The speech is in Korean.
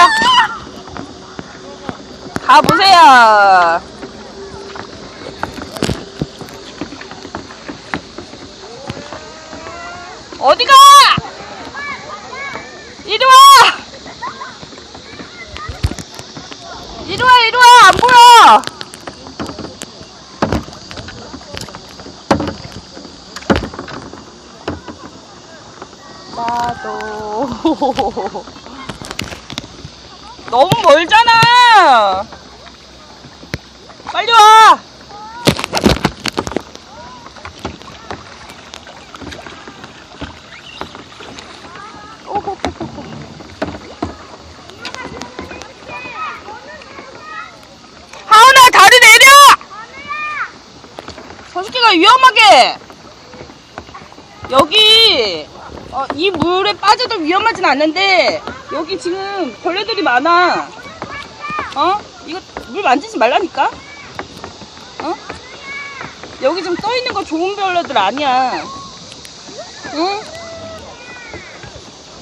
가보자. 가보세요. 어디가? 이리 와! 이리 와, 이리 와! 안 보여! 나도. 너무 멀잖아! 빨리 와! 하은아, 다리 내려! 서식이가 위험하게! 여기, 어, 이 물에 빠져도 위험하진 않는데, 여기 지금 벌레들이 많아. 어? 이거 물 만지지 말라니까? 어? 여기 지금 떠 있는 거 좋은 벌레들 아니야. 응?